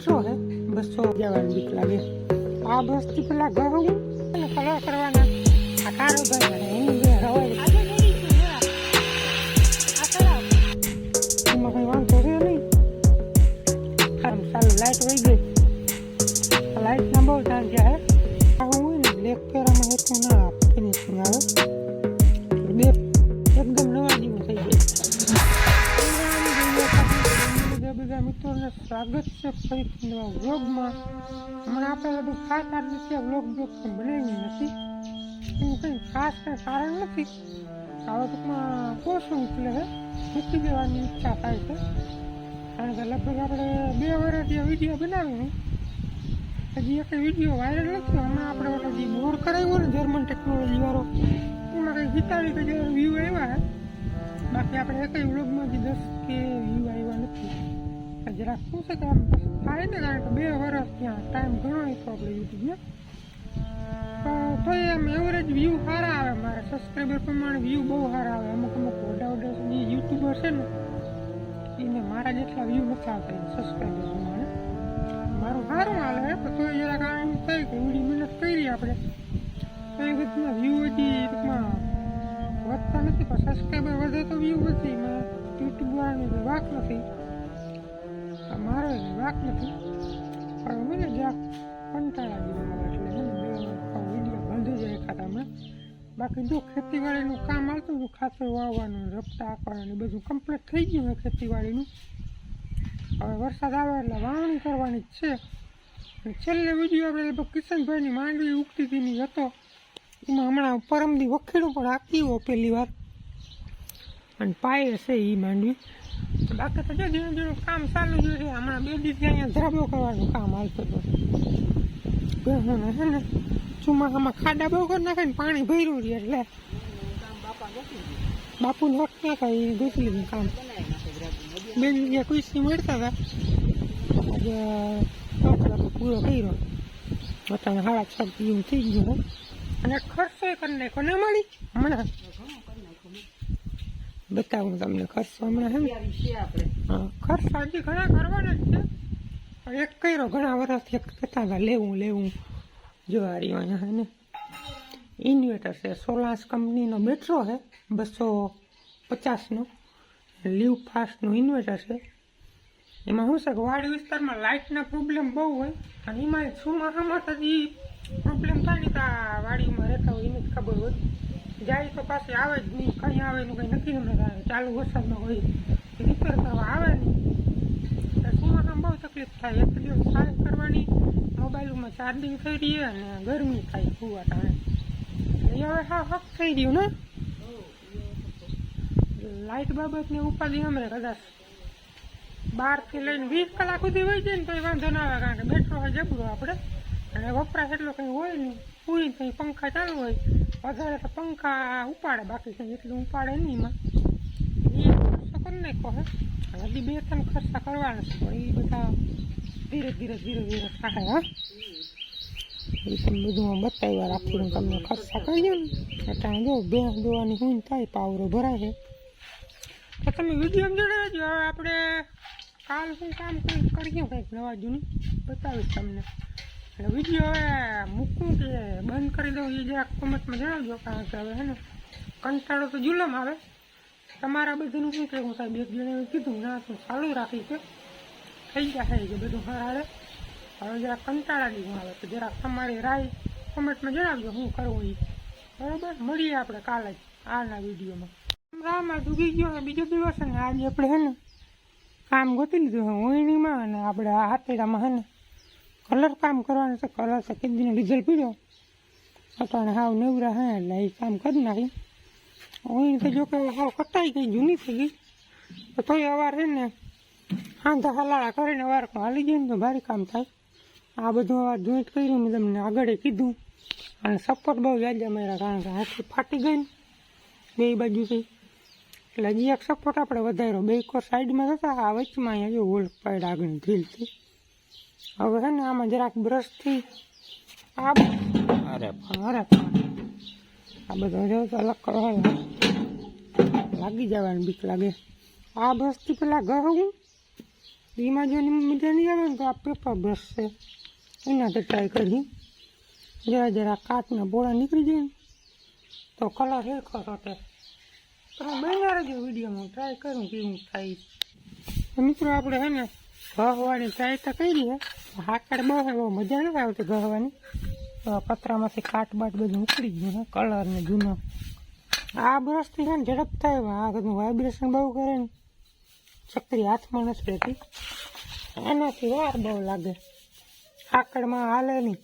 Metro હે બસો જવાની બીક લાગે. આ બસથી પેલા ઘર હું અને કલર કરવાના. આ કારો ભાઈ એની બે રવાય એમાં કઈ વાંધો રહ્યો નહીં. આમ સારું લાઈટ વહી ગઈ લાઈટ ના બહુ ટાઈમ છે આ હું લેક પેરામાં હેતું ના ફિનિશિંગ આવે. સ્વાગત છે ફરીથી વ્લોગમાં હમણાં આપણે બધું ખાસ આ નથી વ્લોગ બ્લોગ પણ બનાવ્યું નથી એનું કંઈ ખાસ કંઈ કારણ નથી હવે ટૂંકમાં કોશું એટલે મૂકી દેવાની ઈચ્છા થાય છે કારણ કે લગભગ આપણે બે વર્ષથી વીડિયો બનાવ્યો હજી એક વીડિયો વાયરલ નથી હમણાં આપણે ઓલો જે બોર કરાવ્યો ને જર્મન ટેકનોલોજી વાળો એમાં કંઈ પિસ્તાળીસ હજાર વ્યૂ આવ્યા બાકી આપણે એકય જે દસ કે વ્યૂ આવ્યા નથી. જરાક શું છે કે આમ થાય ને કારણ કે બે વર્ષ ત્યાં ટાઈમ ઘણો હતો આપણે યુટ્યુબમાં તો એમ એવરેજ વ્યૂ સારા આવે મારા સબસ્ક્રાઈબર પ્રમાણે વ્યૂ બહુ સારા આવે. અમુક અમુક વડા વડા જે યુટ્યુબર છે ને, એને મારા જેટલા વ્યૂ નથી આવતા સબસ્ક્રાઈબર પ્રમાણે. મારું સારું હાલે પણ તોય જરાક આ એમ થાય કે એવડી મહેનત કરી આપણે. તો એ બધું વ્યૂ હજી ટૂંકમાં વધતા નથી, પણ સબસ્ક્રાઈબર વધે તો વ્યૂ વધે. એમાં યુટ્યુબ વાળાની વાત નથી. મારો વાક નથી. પણ મને જ્યાં કંટાળા જેવું આવે એટલે છે વીડિયો બંધ જાય ખાતામાં બાકી જો ખેતીવાડીનું કામ આવતું હતું, ખાતર વાવવાનું, રપટા કરવાનું બધું કમ્પ્લીટ થઈ ગયું હોય ખેતીવાડીનું. હવે વરસાદ આવે એટલે વાવણી કરવાની જ છે. છેલ્લે વીડિયો આપણે લગભગ કિશનભાઈની માંડવી ઉગતી હતી હતો. એમાં હમણાં પરમદી વખેડું પણ આપ્યું પહેલી વાર. અને પાયે છે એ માંડવી. બાકી તો ધીરે ધીરે કામ ચાલુ જ છે. હમણાં બે દિવસ અહીંયા ધરાબો કરવાનું કામ હાલતું હતું. છે ને ચોમાસામાં ખાડા બહુ કરી નાખે ને પાણી ભર્યું રહે એટલે. બાપુ વખત ના થાય એ ગોતી કામ. બે જગ્યા ખુશી મળતા હતા. આજે નોકરા પૂરો કર્યો. અત્યારે હાડા છ એવું થઈ ગયું અને ખર્ચો કરી નાખ્યો. ના મળી? હમણાં. બતાવું તમને ખર્ચો હમણાં હે હા ખર્ચ હજી ઘણા કરવાના જ છે. એક કર્યો ઘણા વર્ષથી એક કહેતા હતા લેવું. લેવું જોવારી અહીંયા હે ને? ઇન્વેટર છે સોલાસ કંપનીનો બેટરો છે બસો પચાસનો. લીવ ફાસ્ટનું ઇન્વેટર છે. એમાં શું છે કે વાડી વિસ્તારમાં લાઇટના પ્રોબ્લેમ બહુ હોય અને એમાં શું તો જે પ્રોબ્લેમ થાય ને તો આ વાડીમાં રહેતા હોય એને જ ખબર હોય. જાય તો પાસે આવે જ નહીં. કંઈ આવે એનું કંઈ નક્કી ન થાય. ચાલુ વરસાદમાં હોય રિપેર કરવા આવે નહીં ચોમાસામાં બહુ તકલીફ થાય. એક દિવસ સારી કરવાની, મોબાઈલમાં ચાર્જિંગ થઈ રહી અને ગરમી થાય કુવા ટાણે. હવે હા, હક થઈ ગયું ને? લાઇટ બાબતની ઉપાધિ અમે કદાચ. બારથી લઈને વીસ કલાક સુધી હોય જાય ને તો વાંધો ના આવે, કારણ કે બેટરો હોય જબરો આપણે. અને વપરાશ એટલો કંઈ હોય નહીં. પૂરી કંઈ પંખા ચાલુ હોય. વધારે તો પંખા ઉપાડે, બાકી કંઈ એટલું ઉપાડે નહીં એમાં. એ ખર્ચો કરી નાખો હે. હજી બે ત્રણ ખર્ચા કરવાના છે, પણ એ બધા ધીરે ધીરે ધીરે ધીરે થાય, હા. એ તમે બધું બતાવ્યા રાખીને તમને ખર્ચા કરીએ ને. ત્યાં જો ભેંસ દોવાની હું થાય પાવરો ભરાય છે તો તમે વીડિયો જોડે હવે આપણે કાલ શું કામ કરીએ, કંઈક નવા જૂની. બતાવીશ તમને. એટલે વીડિયો હવે મૂકું કે બંધ કરી દઉં એ જરાક કોમેન્ટમાં જણાવજો, કારણ કે હવે હે ને કંટાળો તો જુલમ આવે. તમારા બધાનું શું કહેવું સાહેબ એક જણે કીધું, ના શું ચાલુ રાખી છે. થઈ જશે કે બધું હરાડે હવે જરાક કંટાળા જેવું આવે, તો જરાક તમારી રાય કોમેન્ટમાં જણાવજો શું કરવું એ બરાબર? મળીએ આપણે કાલે જ આના વિડીયોમાં. રામા ડૂબી ગયો ને બીજો દિવસ ને, આજે આપણે હે ને કામ ગોતી લીધું હોઈણીમાં અને આપણે આ હાથેડામાં હે ને કલર કામ કરવાનું છે. કલર છે કેટલીનો ડીઝલ પીડ્યો? અટાણે હાવ નવરા હે, એટલે એ કામ કરી નાખી. હું તો જો કે હાવ કટાઈ ગઈ, જૂની થઈ ગઈ. તો તોય અવાર છે ને, હાંધા હલાળા કરીને અવાર હાલી જાય ને તો ભારે કામ થાય. આ બધું અવાર જોઈન્ટ કર્યું મેં તમને આગળ કીધું. અને સપોર્ટ બહુ યાદ મારા કારણ કે હાથી ફાટી ગઈ ને બે બાજુથી એટલે હજી એક સપોર્ટ આપણે વધાર્યો. બે કોર સાઈડમાં થતા આ વચમાં અહીંયા જો હોલ પાડ આગળ ઢીલથી. હવે છે ને આમાં જરાક બ્રશથી આ અરે પણ અરે પણ આ બધો જો તો અલગ કરો લાગી જવાની બીક લાગે. આ બ્રશથી પેલા ઘર હું એમાં જો મજા નહીં આવે ને તો આ પેપર બ્રશ છે. એનાથી ટ્રાય કરી જરા જરા કાચના બોળા નીકળી જાય ને તો કલર એ ખરો તે તમે બન્યા રહેજો વિડીયોમાં. ટ્રાય કરું કેવું થાય મિત્રો આપણે હે ને ઘહવાની ટ્રાય તો કરી હે. હાકડ બહુ બહુ મજા નથી આવતી ઘવાની પતરામાંથી કાટ બાટ બધું ઉકળી ગયું હે કલર ને જૂનો. આ બ્રશથી છે ને ઝડપ થાય આ બધું વાઇબ્રેશન બહુ કરે ને. ચકરી હાથમાં નથી રહેતી. એનાથી વાર બહુ લાગે. હાકડમાં હાલે નહીં.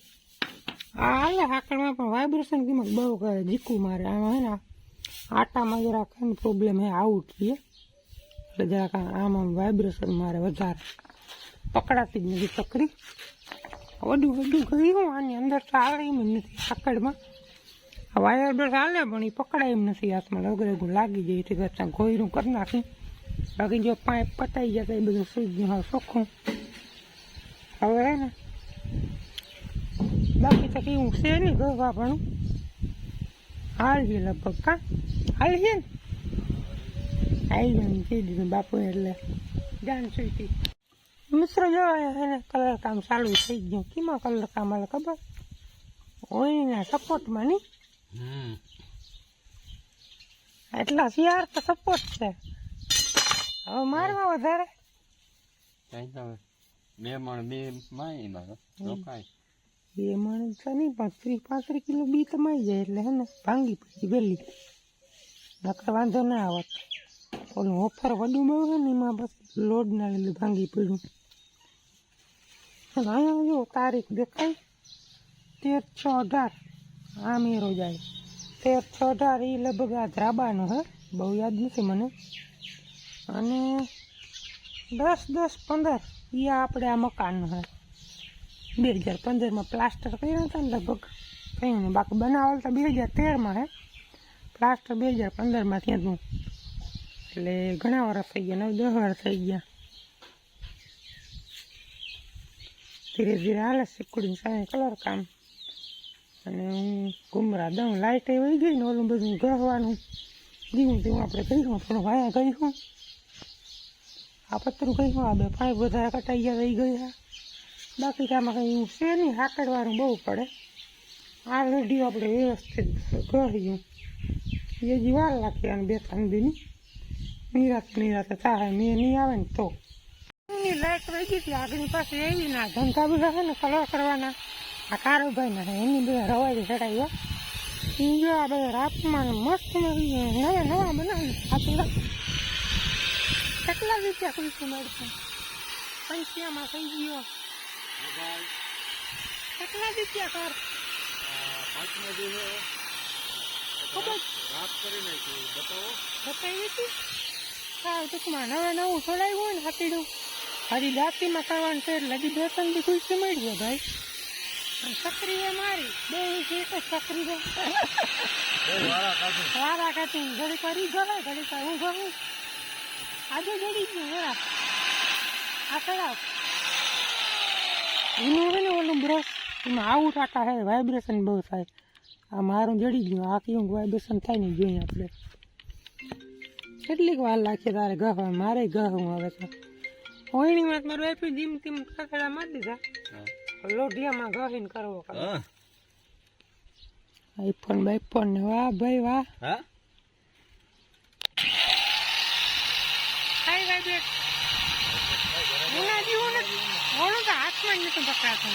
આ હાલે, હાકડમાં પણ વાઇબ્રેશન કિંમત બહુ કરે. જીકું મારે. આમાં હે ને આટામાં જરાક પ્રોબ્લેમ હે આઉટ છે. એટલે જરાક આમાં વાઇબ્રેશન મારે વધારે. પકડાતી જ નથી ચકરી વડું વડું ગયું, આની અંદર હાલે એમ નથી હાકડમાં આ વાયર બ્રશ હાલે પણ એ પકડાય એમ નથી, હાથમાં લગરેગું લાગી જાય એટલે કરતાં ગોયરું કરી નાખી. બાકી જો પાઇપ પતાઈ જાય તો એ બધું સુઈ ગયું, હવે ચોખ્ખું. હવે હે ને, બાકી તો કેવું છે નહીં ગવા પણ હાલ છે લગભગ કા? હાલજે ને? આવી જાય કહી દીધું બાપુ એટલે. જાન સુઈતી મિત્ર જોવાય એને કલર કામ ચાલુ થઈ ગયું. કેમાં કલર કામ હાલે ખબર? ઓઈના સપોર્ટમાં નહીં? એટલા શિયાર તો સપોર્ટ છે. હવે મારવા વધારે? બે મણ બે માય રોકાય. બે માણસ તો નહીં પણ ત્રીસ પાંત્રીસ કિલો બી તો માઈ જાય એટલે હે ને ભાંગી પડી વહેલી નકર વાંધો ના આવત ઓલું ઓફર વડું મળે ને એમાં બસ લોડ ના લીધે ભાંગી પડ્યું. અને અહીંયા જો તારીખ દેખાય તેર છ અઢાર આ મેરો જાય તેર છ અઢાર એ લગભગ આ ધ્રાબાનો હે બહુ યાદ નથી મને અને દસ દસ, પંદર એ આપણે આ મકાનનું હે. બે હજાર પંદરમાં પ્લાસ્ટર કર્યા હતા ને લગભગ. કંઈ નહીં બાકી બનાવેલ તો બે હજાર તેરમાં હે. પ્લાસ્ટર બે હજાર પંદરમાં ત્યાંનું એટલે ઘણા વર્ષ થઈ ગયા, નવ, દસ વર્ષ થઈ ગયા. ધીરે ધીરે હાલે શીખડી સામે કલર કામ. અને હું ઘુમરા દઉં લાઇટ વહી ગઈ ને ઓલું બધું ગહવાનું દીવું તેવું આપણે કહ્યું થોડું વાયા કહ્યું આ પતરું કહ્યું આ બે પાંચ બધા કટાઈ રહી ગયા. બાકી આમાં કંઈ એવું છે નહીં, હાકડવાનું બહુ પડે. આ રેડિયો આપણે વ્યવસ્થિત ગળ્યું એ હજી વાર લાગે અને બે ત્રણ દીની. નિરાત, નિરાતે થાય, મેં નહીં આવે ને તો. લાઈટ વહી ગઈ હતી. આગળની પાસે એવી ના ધંધા બધા છે ને કલર કરવાના. આ કારોભાઈ ના એની બધા રવાઈ ચડાવ્યો એ જો આ બધા રાતમાં મસ્ત નવા નવા બનાવી આપેલા. કેટલા રૂપિયા કઈશું મળશે? પૈસામાં થઈ ગયો. કેટલા રૂપિયા કર? રાત કરી નાખી બતાવો. બતાવી હતી? હા, ટૂંકમાં નવે નવું છોડાવ્યું હોય ને હાથીડું હજી દાંતીમાં કરવાનું છે એટલે હજી બે ત્રણ દી ખુશી મળી ગયો ભાઈ અને છકરી એ મારી બે છે એક જ છકરી બે વાળા કાઢું વારા કાઢી ઘડી કરી ગયો ઘડી કર હું ગયું આજે જડી ગયું જરા આ કરાવ એનું હોય ને ઓલું બ્રશ એમાં આવું ટાટા હે વાઇબ્રેશન બહુ થાય આ મારું જડી ગયું આ કેવું વાઇબ્રેશન થાય ને જોઈએ આપણે કેટલીક વાર લાગે તારે ગહવા મારે ગહવું હવે તો હોયણીમાં તો મારું આપ્યું જીમ તીમ કાકડા મારી દીધા. લોઢિયામાં ગહીન કરવો કરે હા. આઈફોન બાઈફોન ને વાહ ભાઈ વાહ. હા? વાઇબ્રેટ ઉના જેવું નથી ઓલું તો હાથમાં જ પકડાતું.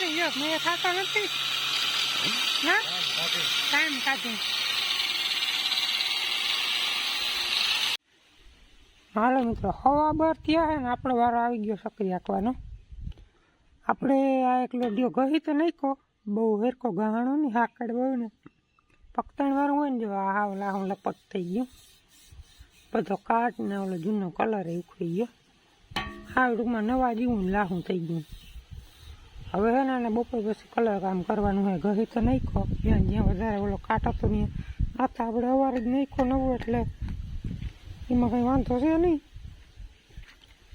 કરી જો મેં થતો નથી ના ટાઈમ કાઢી હાલો મિત્રો હવા બર થયા છે ને, આપણો વારો આવી ગયો સક્રિય આંકવાનો આપણે આ એક લોઢિયો ગહી તો નહીં કહો બહુ હેરકો ગહાણો નહીં, હાકડ બહુ ને. પગતણ વાળું હોય ને જો, આ હાવ લાહું લપટ થઈ ગયું. બધો કાટ ને ઓલો જૂનો કલર એ ઉખડી ગયો. આ ટૂંકમાં નવા જેવું લાહું થઈ ગયું. હવે હે ને બપોર પછી કલર કામ કરવાનું હોય. ગહી તો નહીં કહો જ્યાં જ્યાં વધારે ઓલો કાટ હતો ને આ તો આપણે અવારે જ નહીં કહો નવું એટલે એમાં કંઈ વાંધો છે નહીં.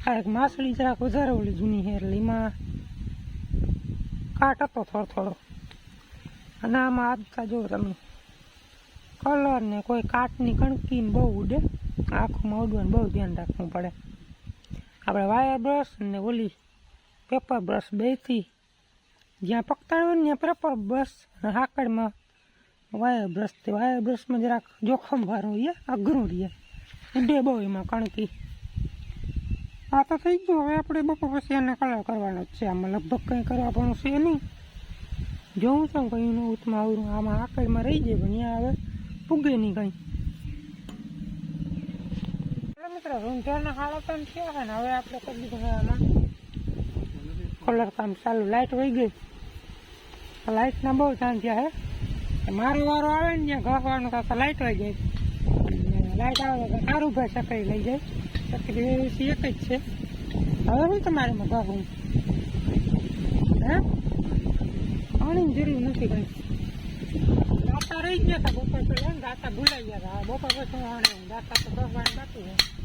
આ એક માસળી જરાક વધારે ઓલી જૂની છે એટલે એમાં કાટ હતો થોડો થોડો. અને આમાં આજતા જો તમે કલર ને કોઈ કાટની કણકી ને બહુ ઉડે. આંખમાં ઉડવાનું બહુ ધ્યાન રાખવું પડે. આપણે વાયર બ્રશ ને ઓલી પેપર બ્રશ બેથી જ્યાં પકતાડ હોય ત્યાં પ્રોપર બ્રશ હાકડમાં વાયર બ્રશ તે વાયર બ્રશમાં જરાક જોખમ વાળું રહીએ અઘરું રહીએ ઉડે બહુ એમાં કણકી. આ તો થઈ ગયું. હવે આપણે બપોર પછી એને કલર કરવાનો જ છે. આમાં લગભગ કંઈ કરવા પણ છે નહીં. જોઉં છું કંઈ નવતમાં આવડું આમાં આકડમાં રહી જાય, પણ અહીંયા હવે પૂગે નહીં કંઈ. મિત્રો રૂંધાના હાડા પણ થયા છે ને. હવે આપણે કરી દીધું કલર કામ ચાલુ લાઇટ વહી ગઈ લાઇટના બહુ છે હે. મારો વારો આવે ને ત્યાં ઘસવાનું તો લાઇટ વહી જાય. લાઇટ આવે તો સારું ભાઈ સકડી લઈ જાય. સકરી એક જ છે. હવે હું તમારે ઘસવું હે? પાણી જરૂર નથી કઈ દાતા રહી ગયા હતા બપોર પહેલા દાતા ભૂલાઈ ગયા હતા. બપોર પછી હું દાતા તો ઘસવાની બાકી છે.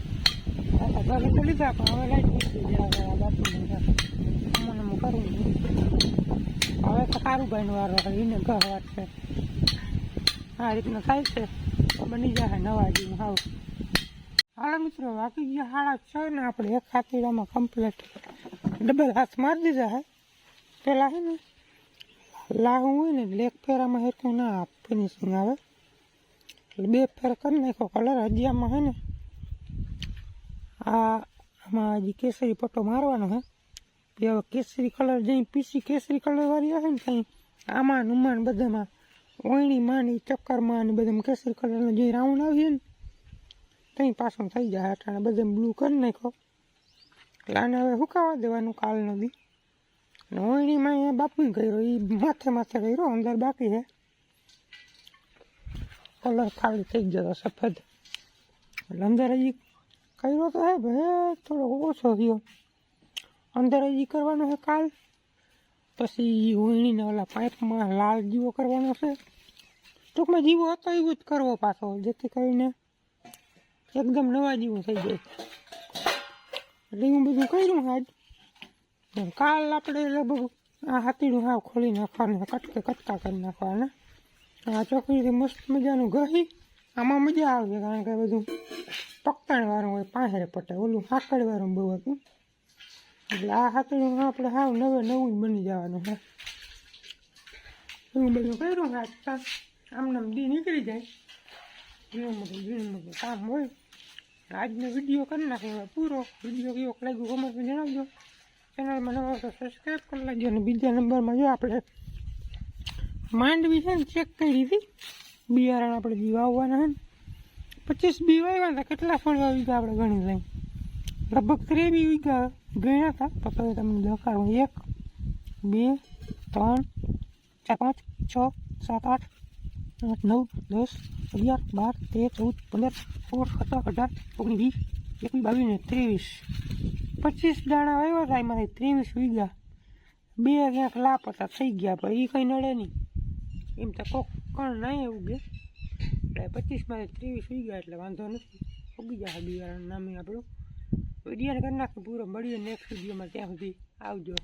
ઘરે તો લીધા, પણ હવે લાઈટ મૂકી જરા જરા બાકી નહીં મને હું કરું. હવે તો સારું ભાઈનો વારો એને વાત છે. આ રીતના થાય છે. બની જાય નવા જેવું, હાવ. હાલો મિત્રો, બાકી જે હાડા છે ને આપણે એક ખાતીડામાં કમ્પ્લીટ ડબલ હાથ મારી દીધા હે. પેલા હે ને લાવું હોય ને એટલે એક ફેરામાં હેરતું ના ફિનિશિંગ આવે. એટલે બે ફેર કરી નાખો કલર હજી આમાં હે ને આ આમાં હજી કેસરી પટ્ટો મારવાનો હે પછી હવે કેસરી કલર જઈ પીસી કેસરી કલર વાળી આવે ને ત્યાં આમાં નુમાન બધામાં ઓયણીમાં ને ચક્કરમાં ને બધામાં કેસરી કલરનો જે રાઉન્ડ આવીએ ને ત્યાં પાછું થઈ જાય અટાણે બધા બ્લુ કરી નાખો એટલે આને હવે સુકાવા દેવાનું કાલનો દી. અને ઓયણીમાં અહીંયા બાપુ કર્યો એ માથે માથે કર્યો, અંદર બાકી છે કલર ખાલી થઈ ગયો, સફેદ. એટલે અંદર હજી કર્યો તો હે ભાઈ થોડો ઓછો થયો. અંદર હજી કરવાનો છે કાલ. પછી ઓયણીને ઓલા પાઇપમાં લાલ જીવો કરવાનો છે. ટૂંકમાં જીવો હતો એવું જ કરવો પાછો, જેથી કરીને એકદમ નવા જીવો થઈ જાય એટલે હું બધું કર્યું આજ. કાલ આપણે લગભગ આ હાથીડું હાવ ખોલી નાખવાનું કટકે કટકા કરી નાખવાના. આ ચોકડીથી મસ્ત મજાનું ગહી આમાં મજા આવે, કારણ કે બધું પકતાણ વાળું હોય પાંહેરે પટે. ઓલું હાકડ વાળું બહુ હતું. એટલે આ હાકડું આપણે હાવ નવે નવું બની જવાનું હે. એવું બધું કર્યું આજ આમને દી નીકળી જાય. ઝીણું મોટું ઝીણું મોટું કામ હોય. આજનો વીડિયો કરી નાખ્યો પૂરો. વીડિયો કેવો લાગ્યો કમેન્ટમાં જણાવજો. ચેનલમાં નવા તો સબસ્ક્રાઈબ કરી લેજો અને બીજા નંબરમાં જો આપણે માંડવી છે ને ચેક કરી હતી. બિયારણ આપણે બી આવવાના છે ને. પચીસ બી વાવ્યા હતા કેટલા ફળ વાવી ગયા આપણે ગણી લઈ લગભગ ત્રેવી વીઘા ગણ્યા હતા. તો તમે તમને દેખાડું. એક, બે, ત્રણ, ચાર, પાંચ, છ, સાત, આઠ આઠ, નવ, દસ, અગિયાર, બાર, તેર, ચૌદ, પંદર, સોળ, સત્તર, અઢાર, ઓગણીસ, વીસ, એકવીસ, બાવીસ ને ત્રેવીસ. પચીસ દાણા આવ્યા હતા. એમાંથી ત્રેવીસ વીઘા બે ક્યાંક લાપતા થઈ ગયા પણ એ કંઈ નડે નહીં. એમ તો કોક કણ નહીં ઉગે એટલે પચીસમાં ત્રેવીસ ગયા એટલે વાંધો નથી. ઉગી જશે બિયારણ નામે આપણું. વીડિયો કરી નાખી પૂરો. મળીએ નેક્સ્ટ વિડીયોમાં ત્યાં સુધી આવજો.